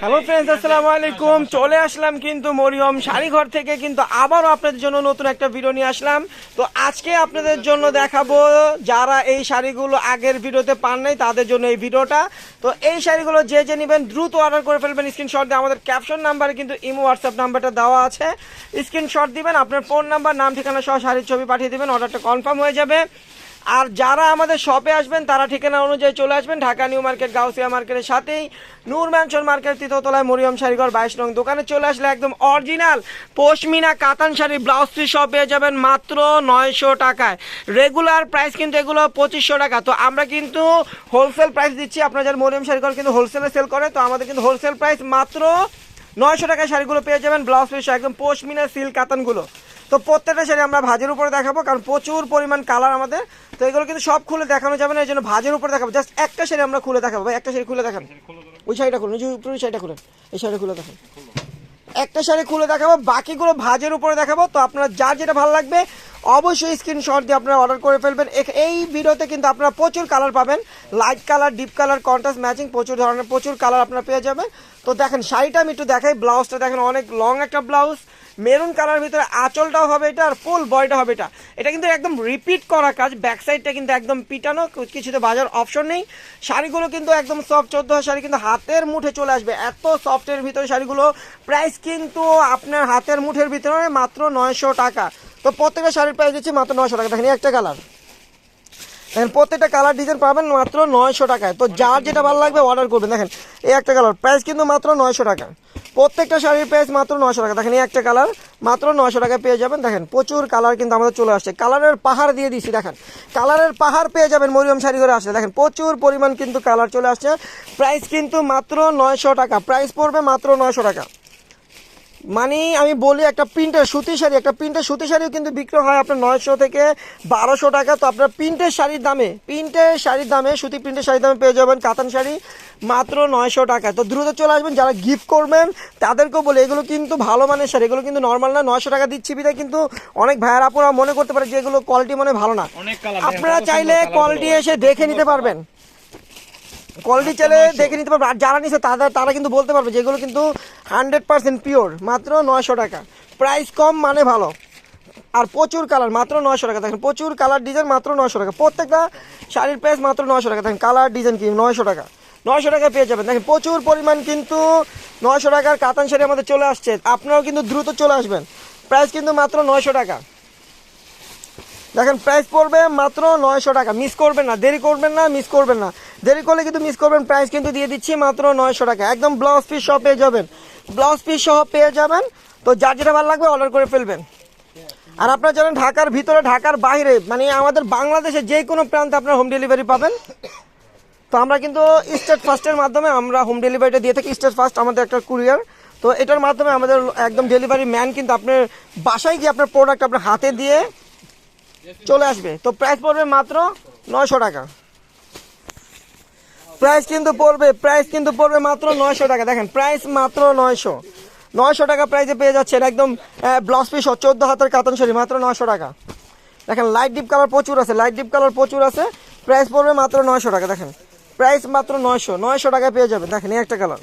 Hello friends আসসালামু আলাইকুম। চলে আসলাম কিন্তু মরিয়ম শাড়িঘর থেকে, কিন্তু আবারও আপনাদের জন্য নতুন একটা ভিডিও নিয়ে আসলাম। তো আজকে আপনাদের জন্য দেখাবো যারা এই শাড়িগুলো আগের ভিডিওতে পান নাই, তাদের জন্য এই ভিডিওটা। তো এই শাড়িগুলো যে যে নেবেন, দ্রুত অর্ডার করে ফেলবেন। স্ক্রিনশট দিয়ে আমাদের ক্যাপশন নাম্বারে কিন্তু ইমো হোয়াটসঅ্যাপ নাম্বারটা দেওয়া আছে। স্ক্রিনশট দিবেন, আপনার ফোন নাম্বার নাম, ঠিকানা সহ শাড়ির ছবি পাঠিয়ে দিবেন অর্ডারটা কনফার্ম হয়ে যাবে। আর যারা আমাদের শপে আসবেন, তারা ঠিকানা অনুযায়ী চলে আসবেন। ঢাকা নিউ মার্কেট, গাউসিয়া মার্কেটের সাথেই। নূর ম্যানশন মার্কেট তৃতীয়তলায় মরিয়ম শাড়িঘর, বাইশ নং দোকানে চলে আসলে একদম অরিজিনাল পশমিনা কাতান শাড়ি ব্লাউজ পিস সব পেয়ে যাবেন মাত্র নয়শো টাকায়। রেগুলার প্রাইস কিন্তু এগুলো পঁচিশশো টাকা। তো আমরা কিন্তু হোলসেল প্রাইস দিচ্ছি। আপনারা যারা মরিয়ম শাড়িঘর কিন্তু হোলসেলে সেল করে, তো আমাদের কিন্তু হোলসেল প্রাইস মাত্র নয়শো টাকায় শাড়িগুলো পেয়ে যাবেন। ব্লাউজ পিস একদম পশমিনা সিল্ক কাতানগুলো। তো প্রত্যেকটা শাড়ি আমরা ভাজের উপরে দেখাবো, কারণ প্রচুর পরিমাণ কালার আমাদের। তো এগুলো কিন্তু সব খুলে দেখানো যাবে না, এই জন্য ভাজের উপরে দেখাবো। জাস্ট একটা শাড়ি আমরা খুলে দেখাবো একটা শাড়ি খুলে দেখান। ওই শাড়িটা খুলুন ওই শাড়িটা খুলেন। এই শাড়ি খুলে দেখান। একটা শাড়ি খুলে দেখাবো, বাকিগুলো ভাজের উপরে দেখাবো। তো আপনারা যার যেটা ভালো লাগবে, অবশ্যই স্ক্রিনশট দিয়ে আপনারা অর্ডার করে ফেলবেন। এই ভিডিওতে কিন্তু আপনারা প্রচুর কালার পাবেন। Light colour deep colour contrast matching প্রচুর ধরনের, প্রচুর কালার আপনারা পেয়ে যাবেন। তো দেখেন, শাড়িটা আমি একটু দেখাই ব্লাউজটা দেখেন, অনেক লং একটা ব্লাউজ মেরুন কালার ভিতরে আঁচলটাও হবে এটা আর ফুল বয়টা হবে এটা। এটা কিন্তু একদম রিপিট করা কাজ ব্যাক সাইডটা কিন্তু একদম পিটানো কিছুতে বাজার অপশন নেই। শাড়িগুলো কিন্তু একদম সফট চোদ্দ শাড়ি কিন্তু হাতের মুঠে চলে আসবে। এত সফটের ভিতরে শাড়িগুলো প্রাইস কিন্তু আপনার হাতের মুঠের ভিতরে মাত্র নয়শো টাকা। তো প্রত্যেকটা শাড়ির প্রাইস দিচ্ছি মাত্র নয়শো টাকা। দেখেন একটা কালার দেখেন, প্রত্যেকটা কালার ডিজাইন পাবেন মাত্র নয়শো টাকায়। তো যার যেটা ভালো লাগবে অর্ডার করবেন। দেখেন, এই একটা কালার প্রাইস কিন্তু মাত্র নয়শো টাকা। প্রত্যেকটা শাড়ির প্রাইস মাত্র নয়শো টাকা। দেখেন, এই একটা কালার মাত্র নয়শো টাকায় পেয়ে যাবেন। দেখেন, প্রচুর কালার কিন্তু আমাদের চলে আসছে। কালারের পাহাড় দিয়ে দিচ্ছি দেখেন। কালারের পাহাড় পেয়ে যাবেন মরিয়ম শাড়ি করে আসলে। দেখেন, প্রচুর পরিমাণ কিন্তু কালার চলে আসছে। প্রাইস কিন্তু মাত্র নয়শো টাকা। প্রাইস পড়বে মাত্র নয়শো টাকা। মানে আমি বলি একটা প্রিন্টের সুতি শাড়ি একটা প্রিন্টের সুতি শাড়িও কিন্তু বিক্রি হয় আপনার নয়শো থেকে বারোশো টাকা। তো আপনার প্রিন্টের শাড়ির দামে প্রিন্টের শাড়ির দামে সুতি প্রিন্টের শাড়ির দামে পেয়ে যাবেন কাতান শাড়ি মাত্র নয়শো টাকা। তো দ্রুত চলে আসবেন যারা গিফট করবেন তাদেরকেও বলে এগুলো কিন্তু ভালো মানের শাড়ি এগুলো কিন্তু নর্মাল না নয়শো টাকা দিচ্ছি বিধায় কিন্তু অনেক ভাইয়ার আপুরা মনে করতে পারে যে এগুলো কোয়ালিটি মনে ভালো না। আপনারা চাইলে কোয়ালিটি এসে দেখে নিতে পারবেন। কোয়ালিটি চাইলে দেখে নিতে পারবে আর যারা নিছে তারা তারা কিন্তু বলতে পারবে যেগুলো কিন্তু হান্ড্রেড পার্সেন্ট পিওর, মাত্র নয়শো টাকা। প্রাইস কম মানে ভালো। আর প্রচুর কালার, মাত্র নয়শো টাকা। দেখেন, প্রচুর কালার ডিজাইন, মাত্র নয়শো টাকা। প্রত্যেকটা শাড়ির প্রাইস মাত্র নয়শো টাকা। দেখেন, কালার ডিজাইন কি? নয়শো টাকা। নয়শো টাকা পেয়ে যাবেন। দেখেন, প্রচুর পরিমাণ কিন্তু নয়শো টাকার কাতান শাড়ি আমাদের চলে আসছে। আপনারাও কিন্তু দ্রুত চলে আসবেন। প্রাইস কিন্তু মাত্র নয়শো টাকা। দেখেন প্রাইস পড়বে মাত্র নয়শো টাকা। মিস করবেন না, দেরি করবেন না মিস করবেন না। দেরি করলে কিন্তু মিস করবেন। প্রাইস কিন্তু দিয়ে দিচ্ছি মাত্র নয়শো টাকা। একদম ব্লাউজ পিস সব পেয়ে যাবেন। ব্লাউজ পিস সহ পেয়ে যাবেন। তো যার যেটা ভালো লাগবে অর্ডার করে ফেলবেন। আর আপনারা জানেন ঢাকার ভিতরে, ঢাকার বাইরে মানে আমাদের বাংলাদেশে যে কোনো প্রান্তে আপনার হোম ডেলিভারি পাবেন। তো আমরা কিন্তু স্টেট ফার্স্টের মাধ্যমে আমরা হোম ডেলিভারিটা দিয়ে থাকি স্টেট ফার্স্ট আমাদের একটা কুরিয়ার তো এটার মাধ্যমে আমাদের একদম ডেলিভারি ম্যান কিন্তু আপনার বাসায় গিয়ে আপনার প্রোডাক্ট আপনার হাতে দিয়ে চলে আসবে। তো প্রাইস পড়বে মাত্র নয়শো টাকা। প্রাইস কিন্তু পড়বে প্রাইস কিন্তু পড়বে মাত্র নয়শো টাকা। দেখেন প্রাইস মাত্র নয়শো। নয়শো টাকা প্রাইসে পেয়ে যাচ্ছেন একদম ব্লাউজ পিস চোদ্দ হাতের কাতান শাড়ি, মাত্র নয়শো টাকা। দেখেন লাইট ডিপ কালার প্রচুর আছে লাইট ডিপ কালার প্রচুর আছে প্রাইস পড়বে মাত্র নয়শো টাকা, দেখেন। প্রাইস মাত্র নয়শো নয়শো টাকায় পেয়ে যাবেন। দেখেন, এই একটা কালার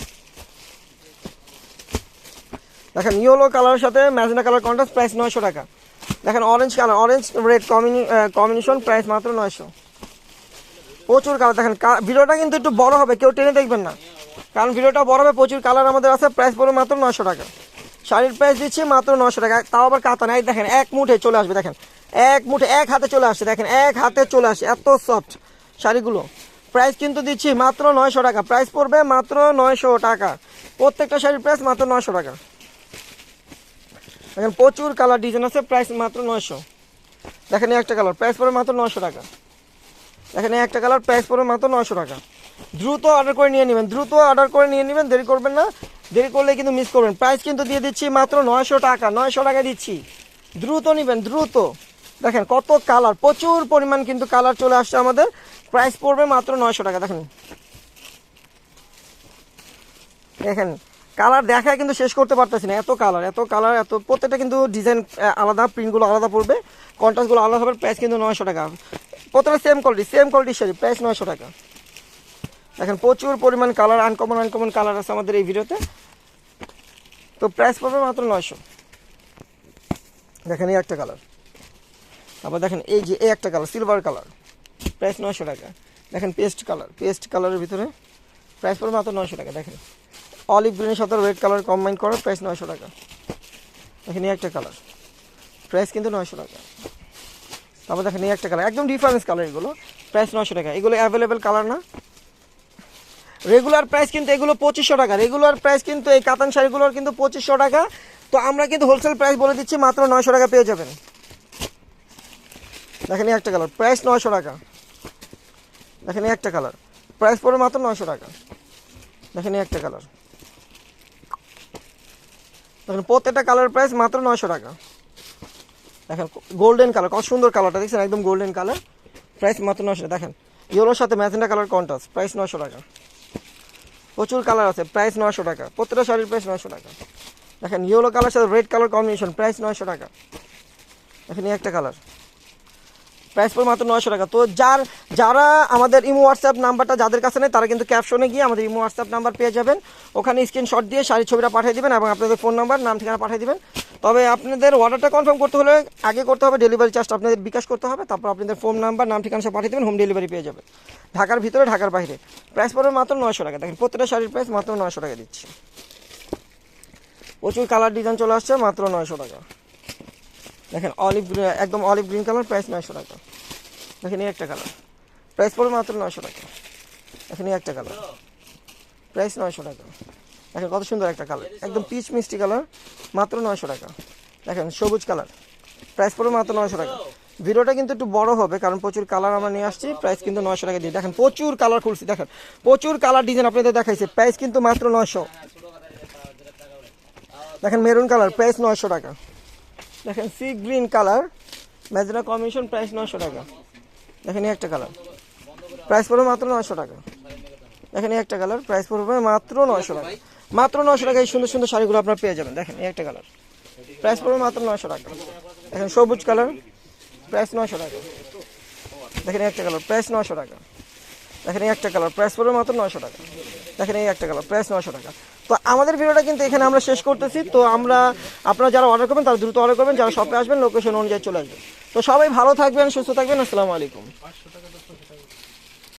দেখেন ইয়েলো কালারের সাথে ম্যাজেন্টা কালার কন্ট্রাস্ট প্রাইস নয়শো টাকা। দেখেন orange colour orange red combination price মাত্র নয়শো। প্রচুর কালার দেখেন ভিডিওটা কিন্তু একটু বড় হবে, কেউ টেনে দেখবেন না। কারণ ভিডিওটা বড় হবে, প্রচুর কালার আমাদের আছে প্রাইস পড়বে মাত্র নশো টাকা। শাড়ির প্রাইস দিচ্ছি মাত্র নশো টাকা, তাও আবার কাতান, এই দেখেন, এক মুঠে চলে আসবে, দেখেন। এক মুঠে, এক হাতে চলে আসছে, দেখেন, এক হাতে চলে আসে এত সফট শাড়িগুলো। প্রাইস কিন্তু দিচ্ছি মাত্র নয়শো টাকা প্রাইস পড়বে মাত্র নয়শো টাকা। প্রত্যেকটা শাড়ির প্রাইস মাত্র নয়শো টাকা। দেখেন, প্রচুর কালার ডিজাইন আছে প্রাইস মাত্র নয়শো। দেখেন একটা কালার প্রাইস পড়বে মাত্র নয়শো টাকা। এই একটা কালার প্রাইস পড়বে মাত্র নয়শো টাকা। দ্রুত অর্ডার করে নিয়ে নেবেন, দ্রুত অর্ডার করে নিয়ে নেবেন, দেরি করবেন না। দেরি করলে কিন্তু মিস করবেন। প্রাইস কিন্তু দিয়ে দিচ্ছি মাত্র নয়শো টাকা নয়শো টাকা দিচ্ছি। দ্রুত নেবেন, দ্রুত। দেখেন কত কালার, প্রচুর পরিমাণ কিন্তু কালার চলে আসছে আমাদের। প্রাইস পড়বে মাত্র নয়শো টাকা, দেখেন। দেখেন, কালার দেখায় কিন্তু শেষ করতে পারতেছি না, এত কালার এত কালার, এত প্রত্যেকটা কিন্তু ডিজাইন আলাদা প্রিন্টগুলো আলাদা পড়বে। কন্ট্রাস্টগুলো আলাদা হবে প্রাইস কিন্তু নয়শো টাকা। প্রত্যেকটা সেম কোয়ালিটি সেম কোয়ালিটির শাড়ি প্রাইস নয়শো টাকা। দেখেন, প্রচুর পরিমাণ কালার আনকমন আনকমন কালার আছে আমাদের এই ভিডিওতে। তো প্রাইস পড়বে মাত্র নয়শো। দেখেন, এই একটা কালার তারপর দেখেন, এই যে, এই একটা কালার সিলভার কালার প্রাইস নয়শো টাকা। দেখেন পেস্ট কালার পেস্ট কালারের ভিতরে প্রাইস পড়বে মাত্র নয়শো টাকা। দেখেন অলিভ গ্রিনের সাথে রেড কালার কম্বাইন করা প্রাইস নয়শো টাকা। দেখেন, এই একটা কালার প্রাইস কিন্তু নয়শো টাকা। তারপর দেখেন এই একটা কালার একদম ডিফারেন্স কালার এগুলো। প্রাইস নশো টাকা। এগুলো অ্যাভেলেবেল কালার না। রেগুলার প্রাইস কিন্তু এগুলো পঁচিশশো টাকা। রেগুলার প্রাইস কিন্তু এই কাতান শাড়িগুলোর কিন্তু পঁচিশশো টাকা। তো আমরা কিন্তু হোলসেল প্রাইস বলে দিচ্ছি, মাত্র নয়শো টাকা পেয়ে যাবেন। দেখেন এই একটা কালার প্রাইস নয়শো টাকা। দেখেন এই একটা কালার প্রাইস পড়বে মাত্র নয়শো টাকা। দেখেন এই একটা কালার দেখেন প্রত্যেকটা কালার প্রাইস মাত্র নয়শো টাকা। দেখেন গোল্ডেন কালার কত সুন্দর কালারটা দেখছেন? একদম গোল্ডেন কালার প্রাইস মাত্র নশো দেখেন ইয়েলোর সাথে ম্যাজেন্ডা কালার কন্ট্রাস্ট প্রাইস নশো টাকা। প্রচুর কালার আছে প্রাইস নশো টাকা। প্রত্যেকটা শাড়ির প্রাইস নয়শো টাকা। দেখেন ইয়েলো কালার সাথে রেড কালার কম্বিনেশন প্রাইস নয়শো টাকা। দেখেন, এই একটা কালার প্রাইস পড়ে মাত্র নয়শো টাকা। তো যার যারা আমাদের ইমো হোয়াটসঅ্যাপ নাম্বারটা যাদের কাছে নেই, তারা কিন্তু ক্যাপশনে গিয়ে আমাদের ইমো হোয়াটসঅ্যাপ নাম্বার পেয়ে যাবেন। ওখানে স্ক্রিনশট দিয়ে শাড়ির ছবিটা পাঠিয়ে দেবেন এবং আপনাদের ফোন নাম্বার নাম, ঠিকানা পাঠিয়ে দিবেন। তবে আপনাদের অর্ডারটা কনফার্ম করতে হলে আগে করতে হবে ডেলিভারি চার্জটা আপনাদের বিকাশ করতে হবে, তারপর আপনাদের ফোন নাম্বার নাম, ঠিকানা সব পাঠিয়ে দেবেন হোম ডেলিভারি পেয়ে যাবে ঢাকার ভিতরে, ঢাকার বাইরে। প্রাইস পড়বে মাত্র নয়শো টাকা। দেখেন, প্রত্যেকটা শাড়ির প্রাইস মাত্র নয়শো টাকা দিচ্ছি। প্রচুর কালার ডিজাইন চলে আসছে, মাত্র নয়শো টাকা। দেখেন অলিভ একদম অলিভ গ্রিন কালার প্রাইস নয়শো টাকা। দেখেন, এই একটা কালার প্রাইস পড়বে মাত্র নয়শো টাকা। দেখেন, এই একটা কালার প্রাইস নয়শো টাকা। দেখেন কত সুন্দর একটা কালার একদম পিচ মিষ্টি কালার মাত্র নয়শো টাকা। দেখেন, সবুজ কালার প্রাইস পড়বে মাত্র নয়শো টাকা। ভিডিওটা কিন্তু একটু বড় হবে, কারণ প্রচুর কালার আমরা নিয়ে আসছি প্রাইস কিন্তু নয়শো টাকা দিয়ে। দেখেন, প্রচুর কালার খুলছি, দেখেন। প্রচুর কালার ডিজাইন আপনাদের দেখাইছে প্রাইস কিন্তু মাত্র নয়শো। দেখেন মেরুন কালার প্রাইস নয়শো টাকা। দেখেন সি গ্রিন কালার ম্যাজরা কমিশন প্রাইস নয়শো টাকা। দেখেন একটা কালার প্রাইস পড়বে মাত্র নয়শো টাকা। দেখেন একটা কালার প্রাইস পড়বে মাত্র নয়শো টাকা। মাত্র নয়শো টাকা, এই সুন্দর সুন্দর শাড়িগুলো আপনারা পেয়ে যাবেন। দেখেন, এই একটা কালার প্রাইস পড়বে মাত্র নয়শো টাকা। দেখেন, সবুজ কালার প্রাইস নয়শো টাকা। দেখেন একটা কালার প্রাইস নয়শো টাকা। দেখেন, এই একটা কালার প্রাইস পড়বে মাত্র নয়শো টাকা। দেখেন, এই একটা কালার প্রাইস নয়শো টাকা। তো আমাদের ভিডিওটা কিন্তু এখানে আমরা শেষ করতেছি। তো আমরা, আপনারা যারা অর্ডার করবেন, তারা দ্রুত অর্ডার করবেন। যারা শপে আসবেন লোকেশন অনুযায়ী চলে আসবেন। তো সবাই ভালো থাকবেন, সুস্থ থাকবেন। আসসালামু আলাইকুম।